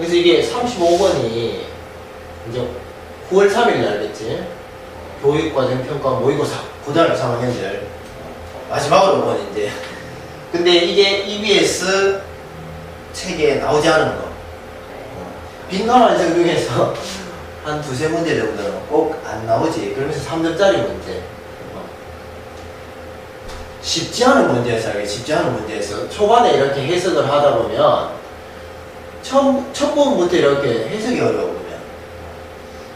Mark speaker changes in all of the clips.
Speaker 1: 그래서 이게 35번이 이제 9월 3일 날겠지. 교육과정 평가 모의고사 고등학교 3학년들 마지막으로 본 이제. 근데 이게 EBS 책에 나오지 않은 거. 빈칸 완성 중에서 한 두세 문제 정도는 꼭 안 나오지. 그러면서 3점짜리 문제. 어. 쉽지 않은 문제에서 쉽지 않은 문제에서 초반에 이렇게 해석을 하다 보면 처음 첫 부분부터 이렇게 해석이 어려우면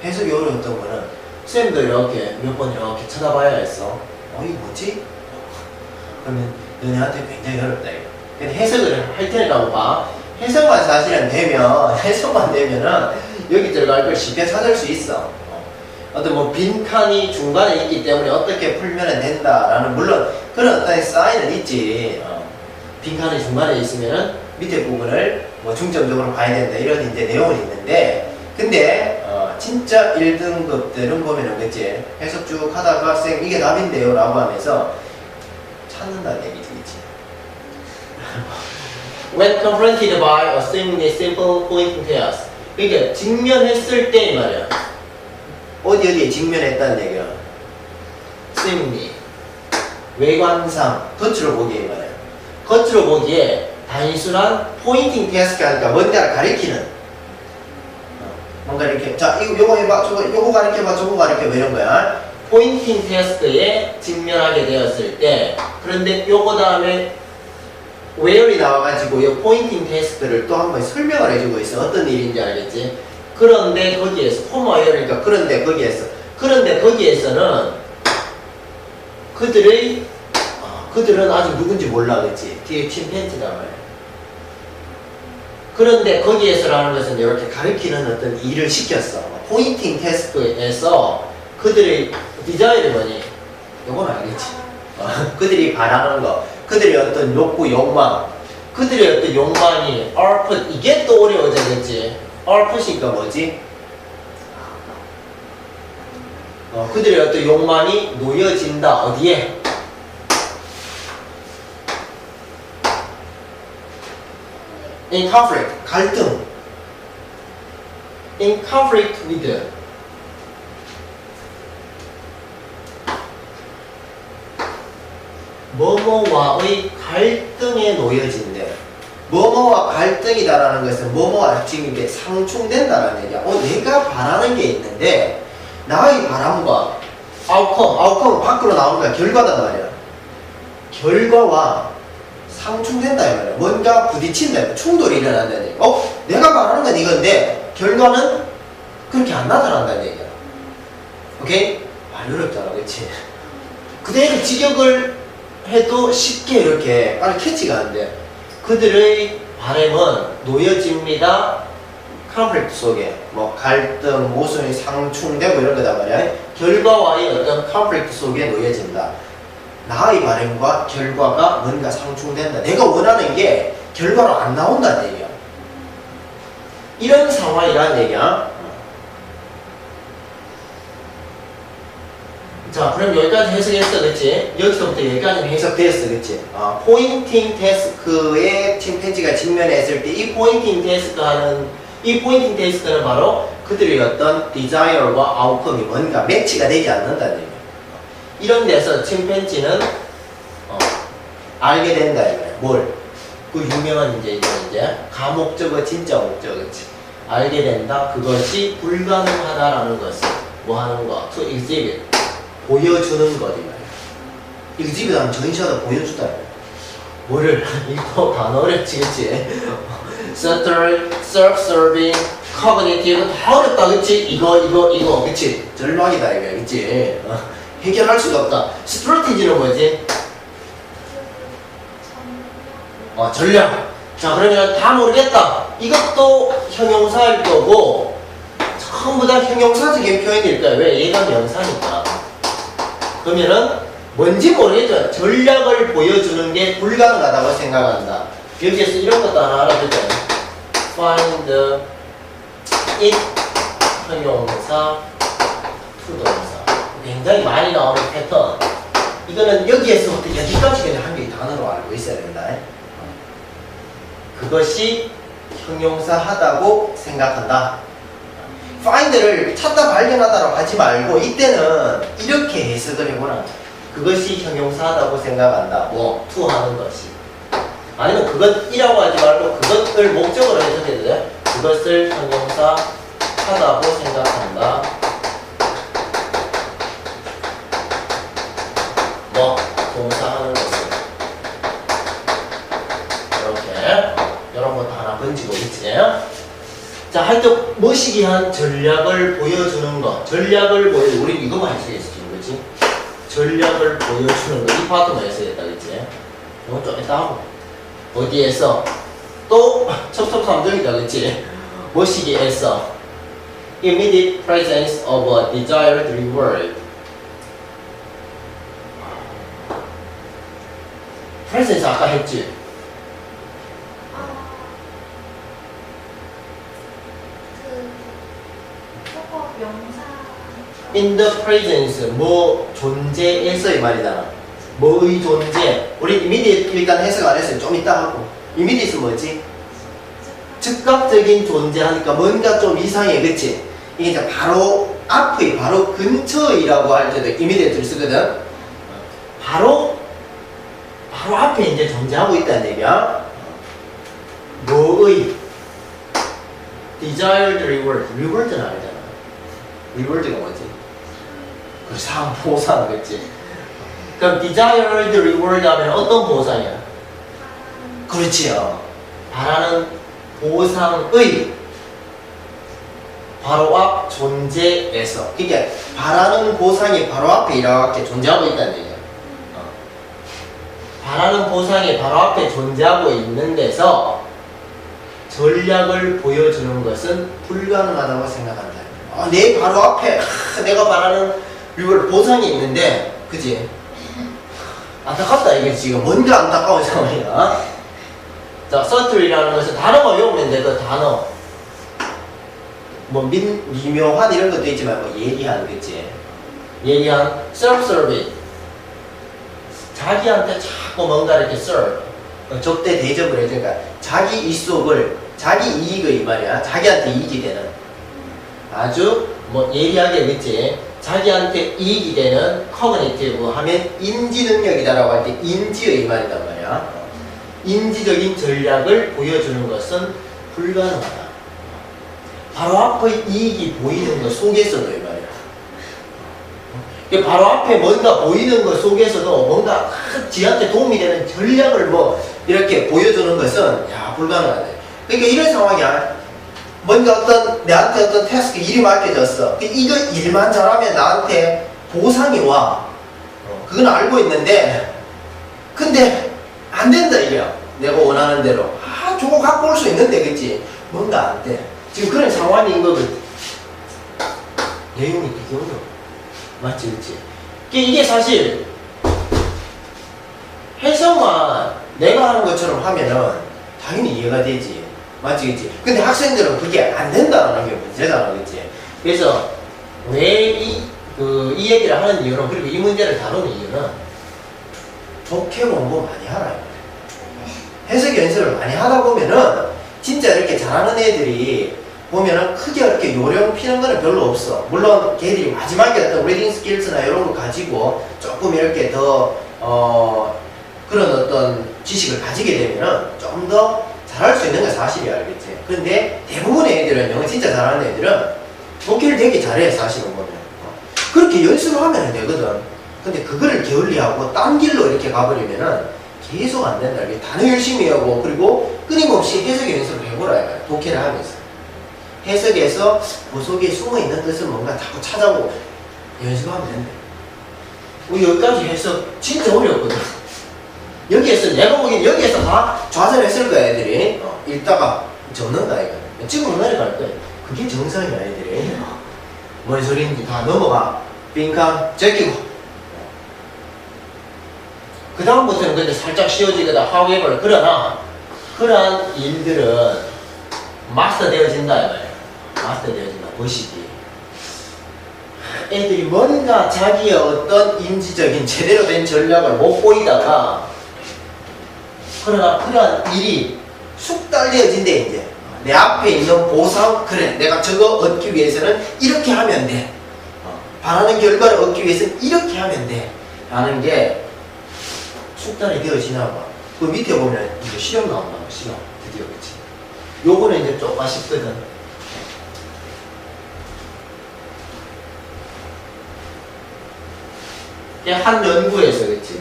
Speaker 1: 해석이 어려웠던 거는 쌤도 이렇게 몇 번 이렇게 쳐다봐야 했어. 어 이거 뭐지? 그러면 너네한테 굉장히 어렵다 이거. 근데 해석을 할 테니까 봐. 해석만 사실은 되면 해석만 되면은 여기 들어갈 걸 쉽게 찾을 수 있어. 어. 어떤 뭐 빈칸이 중간에 있기 때문에 어떻게 풀면 된다라는 물론 그런 어떤 사인은 있지. 어. 빈칸이 중간에 있으면은 밑에 부분을 뭐 중점적으로 봐야 된다 이런 이제 내용은 있는데 근데 어, 진짜 1등급들은 보면은 그치? 해석 쭉 하다가 쌤 이게 답인데요 라고 하면서 찾는다는 얘기지 그치 When confronted by a seemingly simple pointing task 그러니까 직면했을 때이 말이야. 어디 어디에 직면했다는 얘기야? Seemingly. 외관상. 겉으로 보기에 이 말이야. 겉으로 보기에 단순한 포인팅 테스트 하니까 뭔가를 가리키는. 어, 뭔가 이렇게 자 이거 요거 해봐 저거 요거 가리켜봐 저거 가리켜봐 이런 거야. 포인팅 테스트에 직면하게 되었을 때 그런데 요거 다음에 where이 나와가지고 이 포인팅 테스트를 또 한번 설명을 해주고 있어. 어떤 일인지 알겠지? 그런데 거기에서 콤마 where니까 그런데 거기에서. 그런데 거기에서는 그들의 어, 그들은 아직 누군지 몰라 그치? 뒤에 침팬지다 말이야 그런데 거기에서라는 것은 이렇게 가르치는 어떤 일을 시켰어. 포인팅 테스트에서 그들의 디자인이 뭐니? 요건 알겠지. 어, 그들이 바라는 거, 그들의 어떤 욕구, 욕망, 그들의 어떤 욕망이 output, 이게 또 어려워지겠지. output이니까 뭐지? 어, 그들의 어떤 욕망이 놓여진다. 어디에? In conflict, 갈등. in conflict with. 뭐뭐와의 갈등에 놓여진대. 뭐뭐와 갈등이다라는 것은 뭐뭐와 지금 상충된다라는 얘기야. 어, 내가 바라는 게 있는데 나의 바람과 아웃컴, 아웃컴은 밖으로 나오는 거야. 결과단 말이야. 결과와 상충된다 이 말이야. 뭔가 부딪힌다. 충돌이 일어난다는 얘기야. 어? 내가 말하는 건 이건데 결과는 그렇게 안 나타난다는 얘기야. 오케이? 말 어렵잖아. 그치? 그대로 직역을 해도 쉽게 이렇게 빨리 캐치가 안 돼. 그들의 바램은 놓여집니다. 컨플릭트 속에 뭐 갈등, 모순이 상충되고 이런 거단 말이야. 결과와의 어떤 컨플릭트 속에 놓여진다. 나의 바램과 결과가 뭔가 상충된다. 내가 원하는 게 결과로 안 나온다는 얘기야. 이런 상황이라는 얘기야. 자, 그럼 여기까지 해석했어, 그치? 여기서부터 여기까지는 해석됐어, 그치? 아, 포인팅 태스크에 침팬지가 직면했을 때 이 포인팅 태스크 하는, 이 포인팅 태스크는 바로 그들의 어떤 디자이어와 아웃컴이 뭔가 매치가 되지 않는다는 얘기야. 이런 데서 침팬지는 어, 알게 된다 이거야. 뭘? 그 유명한 이제 이거 이제 가목적어 진짜 목적어 그치? 알게 된다. 그것이 불가능하다라는 것을 뭐 하는 거? to exhibit 보여주는 거지 말이야. exhibit 하면 전시하다 보여주다. 뭐를 이거 단어 어렵지 그치? subtle, self-serving, cognitive 다 어렵다 그치? 이거 이거 이거 그치? 절망이다 이거 그치? 어. 해결할 수가 없다. 스트레티지는 뭐지? 어, 전략. 자, 그러면 다 모르겠다. 이것도 형용사일 거고, 전부 다 형용사적인 표현일 거야. 왜? 얘가 명사니까. 그러면은, 뭔지 모르겠죠. 전략을 보여주는 게 불가능하다고 생각한다. 여기에서 이런 것도 하나 알아두죠. find it 형용사. 굉장히 많이 나오는 패턴. 이거는 여기에서부터 여기까지 그냥 한 개의 단어로 알고 있어야 된다. 그것이 형용사 하다고 생각한다. find를 찾다 발견하다로 하지 말고 이때는 이렇게 해석을 해보라. 그것이 형용사하다고 생각한다. 뭐 to 하는 것이. 아니면 그것이라고 하지 말고 그것을 목적으로 해석해도 돼. 그것을 형용사 하다고 생각한다. 뭐 동사하는 것을 이렇게 이런 것도 하나 건지고 있지. 자, 하여튼 무시기한 전략을 보여주는 거. 전략을 보여. 우리 이거만 할 수 있어 지금 그렇지? 전략을 보여주는 거. 이 파트만 했어야 됐다 그렇지? 이건 좀 이따 하고. 어디에서? 또 첩첩산중이다 그렇지? 무시기에서 immediate presence of a desired reward. Presence 아까 했지?
Speaker 2: 그 속어 명사
Speaker 1: in the presence 뭐 존재에서의 말이잖아. 뭐의 존재. 우리 immediate 일단 해석 안 했어요. 좀 이따 하고. immediate 뭐지? 즉각적인 존재하니까 뭔가 좀 이상해, 그치? 이게 이제 바로 앞의, 바로 근처이라고 할 때도 immediate를 쓰거든. 바로, 바로 앞에 이제 존재하고 있다는 얘기야. 뭐의 desired reward. reward는 알잖아. reward가 뭐지? 그 상, 보상, 그치? 그럼 desired reward 하면 어떤 보상이야? 그렇지요. 바라는 보상의 바로 앞 존재에서 그러니까 바라는 보상이 바로 앞에 이렇게 존재하고 있다는 얘기야. 어. 바라는 보상이 바로 앞에 존재하고 있는 데서 전략을 보여주는 것은 불가능하다고 생각한다. 아, 내 바로 앞에 아, 내가 바라는 보상이 있는데, 그지? 안타깝다 이게 지금 뭔가 안타까운 상황이야. 자, 서틀이라는 것은 단어가 외우면 돼, 그 단어. 뭐 민, 미묘한 이런 것도 있지만 뭐 예리한, 그치? 예리한 self-serving. 자기한테 자꾸 뭔가 이렇게 serve. 어, 접대 대접을 해주니까 자기 이속을 자기 이익의 이 말이야. 자기한테 이익이 되는. 아주 뭐 예리하게 그치? 자기한테 이익이 되는 커그니티브 하면 인지 능력이다라고 할 때 인지의 이 말이단 말이야. 인지적인 전략을 보여주는 것은 불가능하다. 바로 앞의 이익이 보이는 것 속에서도 바로 앞에 뭔가 보이는 것 속에서도 뭔가 지한테 도움이 되는 전략을 뭐 이렇게 보여주는 것은 야 불가능하다. 그러니까 이런 상황이야. 뭔가 어떤 내한테 어떤 태스크 일이 맡겨졌어. 그 이거 일만 잘하면 나한테 보상이 와. 어, 그건 알고 있는데 근데 안 된다 이게 내가 원하는 대로 아 저거 갖고 올 수 있는데 그치 뭔가 안 돼 지금 그런 상황인 거거든 내용이 되게 어려워 맞지 그치? 이게- 이게 사실 해석만 내가 하는 것처럼 하면은 당연히 이해가 되지. 맞지 그치? 근데 학생들은 그게 안 된다는 게 문제잖아 그치? 그래서 왜 이 그, 이 얘기를 하는 이유는 그리고 이 문제를 다루는 이유는 좋게 공부 많이 하라. 해석 연습을 많이 하다 보면은 진짜 이렇게 잘하는 애들이 보면은 크게 이렇게 요령 피는 거는 별로 없어. 물론 걔들이 마지막에 어떤 리딩 스킬스나 이런 거 가지고 조금 이렇게 더, 어, 그런 어떤 지식을 가지게 되면은 좀 더 잘할 수 있는 건 사실이야, 알겠지? 근데 대부분의 애들은, 영어 진짜 잘하는 애들은 독해를 되게 잘해, 사실은 보면. 어. 그렇게 연습을 하면 되거든. 근데 그거를 게을리하고 딴 길로 이렇게 가버리면은 계속 안 된다. 이게 단어 열심히 하고 그리고 끊임없이 해석 연습을 해보라. 독해를 하면서. 해석에서 그 속에 숨어 있는 뜻을 뭔가 자꾸 찾아보고 연습하면 된다. 우리 여기까지 해석 진짜 어려웠거든. 여기에서 내가 보기엔 여기에서 다 좌절했을 거야 애들이. 어, 읽다가 접는다 이거. 지금은 내려갈 거야. 그게 정상이야 애들이. 뭔 소리인지 다 넘어가. 빈칸 제끼고. 그 다음부터는 근데 살짝 쉬워지거든. however 그러나 그러한 일들은 마스터 되어진다 이 말이야. 마스터 되어진다. 보시기. 애들이 뭔가 자기의 어떤 인지적인 제대로 된 전략을 못 보이다가 그러나 그러한 일이 쑥 달려진대 이제. 내 앞에 있는 보상 그래 내가 저거 얻기 위해서는 이렇게 하면 돼 어, 바라는 결과를 얻기 위해서는 이렇게 하면 돼 라는 게 숙달이 되어지나 봐. 그 밑에 보면 이제 시험 나온다 시험 드디어 그치 요거는 이제 좀 아쉽거든 이게 한 연구에서 그치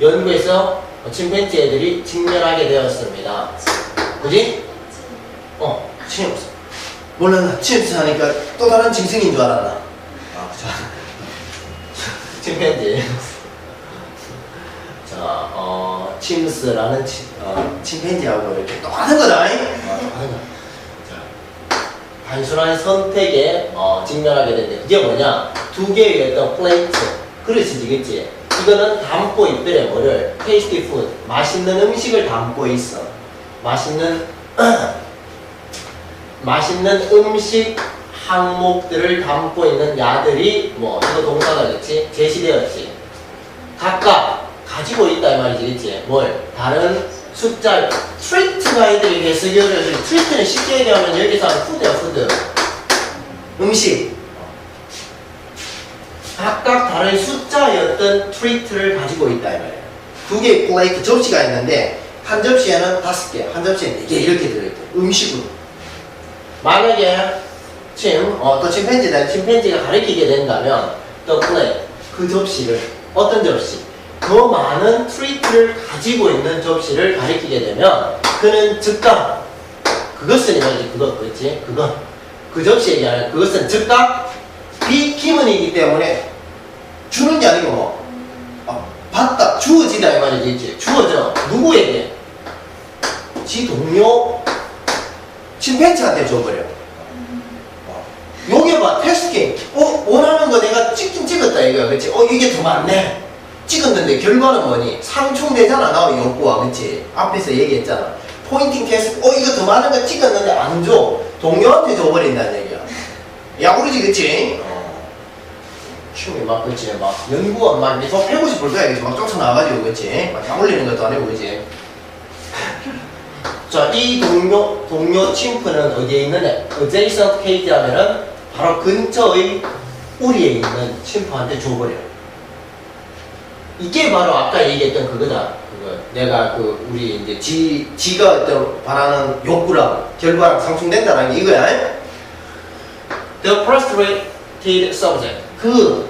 Speaker 1: 연구에서 침팬지 애들이 직면하게 되었습니다 그지? 어 침없어 몰라 나 침없어 하니까 또 다른 짐승인 줄 알았나 아 자. 침팬지 자, 어, 침스라는 치, 어, 침팬지하고 이렇게 똑같은 거다. 잉? 어, 똑같은 거. 자, 단순한 선택에 어, 직면하게 되는데 그게 뭐냐? 두 개의 어떤 플레이트, 그릇이지, 그치? 이거는 담고 있더래, 뭐를? 테이스티 푸드, 맛있는 음식을 담고 있어. 맛있는, 맛있는 음식 항목들을 담고 있는 야들이 뭐, 이거 동사가 그치? 제시되었지. 각각 가지고 있다 이 말이지 그치? 뭘? 다른 숫자 트리트가 애들이 개수교를 트리트는 쉽게 얘기하면 여기서 하는 푸드야 푸드 음식. 각각 다른 어떤 트리트를 가지고 있다 이 말이야 두 개의 플레이트 접시가 있는데 한 접시에는 다섯 개, 한 접시에 네개 이렇게 들어있대 음식으로. 만약에 침, 어, 또 침팬지다 침팬지가 가리키게 된다면 또 플레이 그 접시를 어떤 접시? 더 많은 트리트를 가지고 있는 접시를 가리키게 되면 그는 즉각 그것은 이 말이지 그것 그렇지? 그거 그 접시 얘기하는 그것은 즉각 비기문이기 때문에 주는 게 아니고 뭐 어, 받다 주어지다 이 말이지 주어져. 누구에게? 지 동료 침팬지한테 줘버려. 어. 요게 봐 테스트 게임 어 원하는 거 내가 찍긴 찍었다 이거야. 그치 어 이게 더 많네 찍었는데 결과는 뭐니? 상충되잖아 나와 욕구와 그치? 앞에서 얘기했잖아. 포인팅 테스트 어 이거 더 많은 거 찍었는데 안 줘. 동료한테 줘버린다는 얘기야. 야구르지 그치? 어. 춤이 막 그치? 막 연구원 막 계속 패고 싶을 거야 막 쫓아나가지고 그치? 막약 올리는 것도 아니고 그치? 자, 이 동료, 동료 침프는 어디에 있느냐? adjacent case 하면은 바로 근처의 우리에 있는 침프한테 줘버려. 이게 바로 아까 얘기했던 그거다. 그거. 내가 그, 우리 이제 지, 지가 어떤 바라는 욕구랑 결과랑 상충된다는 게 이거야. The frustrated subject. 그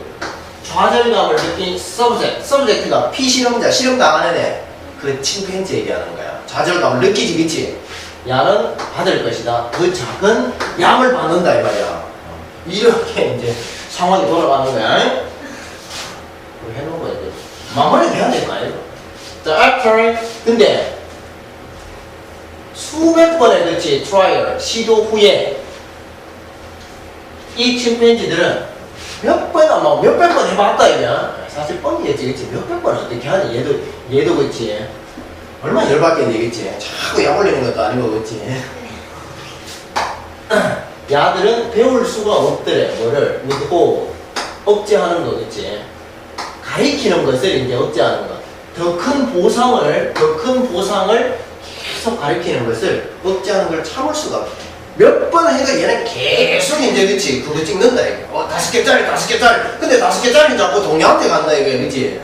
Speaker 1: 좌절감을 느낀 subject. subject가 피실험자, 실험 당하는 애. 그 침팬지 얘기하는 거야. 좌절감을 느끼지, 그치? 야는 받을 것이다. 그 작은 양을 받는다, 이 말이야. 이렇게 이제 상황이 돌아가는 거야. 뭐 해놓은 거야. 마무리 해야 될 거 아니야? 자, after, 근데, 수백 번의 그치, 트라이얼, 시도 후에, 이 침팬지들은 몇 번, 아마 몇백 번 해봤다, 이냐? 사실 뻥이겠지, 그치? 몇백 번 어떻게 하니? 얘도, 얘도 그치? 얼마나 열받겠니, 그치? 자꾸 약 올리는 것도 아니고, 그치? 야들은 배울 수가 없더래, 뭐를. 믿고, 억제하는 거, 그치? 가리키는 것을 이제 억제하는 것. 더 큰 보상을, 더 큰 보상을 계속 가리키는 것을 억제하는 걸 참을 수가 없어. 몇번 해가 얘는 계속 이제 그치? 그거 찍는다 이거 어 다섯 개짜리 다섯 개짜리. 근데 다섯 개짜리 자꾸 동료한테 간다 이거 그치?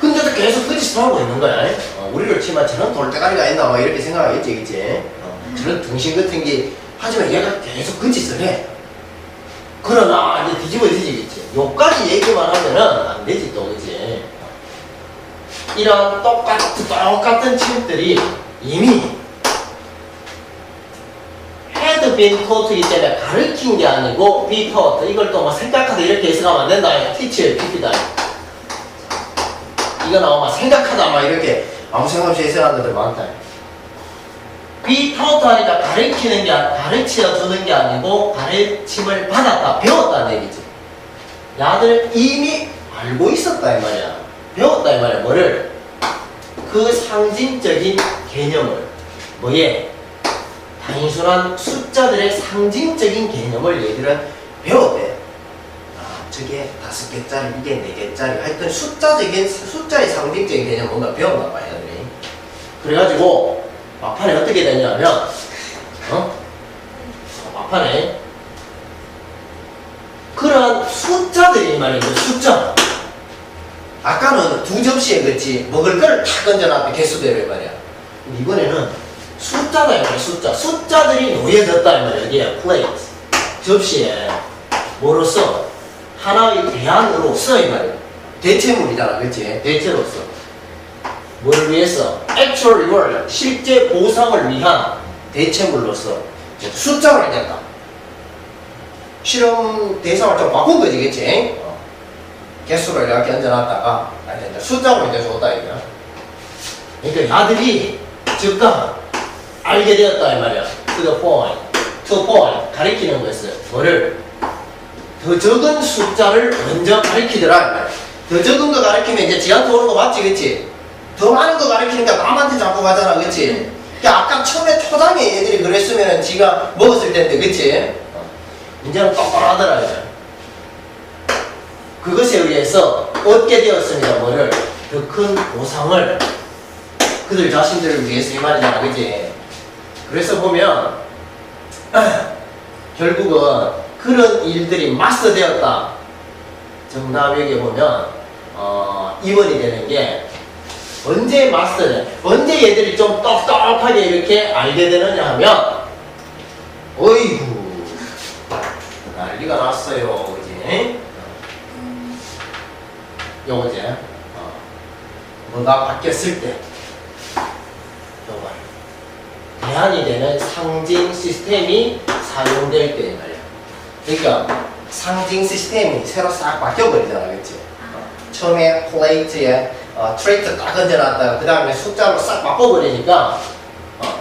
Speaker 1: 근데도 계속 그 짓을 하고 있는 거야. 어, 우리를 치면 저런 돌대가리가 있나 막 이렇게 생각하겠지 그치? 어, 저런 등신 같은 게 하지만 얘가 계속 그 짓을 해. 그러나 이제 뒤집어지지 그치 요까지 얘기만 하면은 안 되지 또 그치 이런 똑같은 똑같은 침들이 이미 had been taught이기 때문에 가르친 게 아니고 be taught 이걸 또뭐 생각하다 이렇게 해석하면 안 된다. teach, teach다. 이거 나오면 생각하다 막 이렇게 아무 생각 없이 해석하는 것들 많다. be taught 하니까 가르치는 게 가르쳐 주는 게 아니고 가르침을 받았다 배웠다는 얘기지 야들 이미 알고 있었다 이 말이야 배웠다 이 말이야 뭐를 그 상징적인 개념을 뭐에 단순한 숫자들의 상징적인 개념을 얘들은 배웠대. 아, 저게 다섯 개짜리, 이게 네 개짜리. 하여튼 숫자적인, 숫자의 상징적인 개념 뭔가 배웠나 봐요, 얘들이. 그래가지고 막판에 어떻게 되냐면 어? 막판에 그런 숫자들이 말이죠 숫자. 아까는 두 접시에 그렇지 먹을 거를 탁 얹어놨다 개수대로 말이야. 이번에는 숫자다 이 말이야 숫자. 숫자들이 놓여졌다 이 말이야. 여기에 플레이트 접시에 뭐로써 하나의 대안으로서 이 말이야. 대체물이잖아 그렇지 대체로서. 뭘 위해서? actual reward 실제 보상을 위한 대체물로서. 숫자를 냈다 실험 대상을 좀 바꾼 거지 그치? 어. 개수를 이렇게 얹어놨다가 아니 이제 숫자로 이제 줬다 이거야 그러니까 아들이 즉각 알게 되었다 이 말이야 to the point to point 가리키는 것은 뭐를 더 적은 숫자를 먼저 가리키더라 더 적은 거 가리키면 이제 지한테 오는 거 맞지 그치? 더 많은 거 가리키니까 남한테 자꾸 가잖아 그치? 그러니까 아까 처음에 초장에 애들이 그랬으면 지가 먹었을 텐데 그치? 어. 이제는 똑똑하더라 이제 그것에 의해서 얻게 되었습니다 뭐를 더 큰 보상을 그들 자신들을 위해서 이 말이잖아 그치? 그래서 보면 결국은 그런 일들이 마스터되었다 정답 여기 보면 어, 2번이 되는 게 언제 마스터돼? 언제 얘들이 좀 똑똑하게 이렇게 알게 되느냐 하면 어이구 난리가 났어요 그지? 요거지 어. 뭐가 바뀌었을 때 요거 대안이 되는 상징 시스템이 사용될 때 말이야 그러니까 상징 시스템이 새로 싹 바뀌어버리잖아 그치? 처음에 플레이트에 어, 트레이트 딱 얹어놨다가 그 다음에 숫자로 싹 바꿔버리니까 어,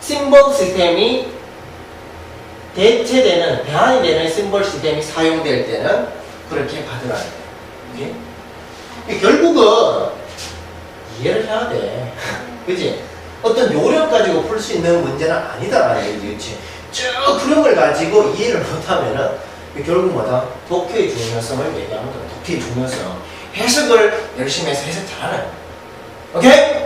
Speaker 1: 심볼 시스템이 대체되는 대안이 되는 심볼 시스템이 사용될 때는 그렇게 가더라 이게? 결국은 이해를 해야 돼. 그지 어떤 요령 가지고 풀 수 있는 문제는 아니다라는 얘기지 그치? 쭉 흐름을 가지고 이해를 못하면은 결국 뭐다? 독해의 중요성을 얘기하는 거야 독해의 중요성. 해석을 열심히 해서 해석 잘하는 거야. 오케이?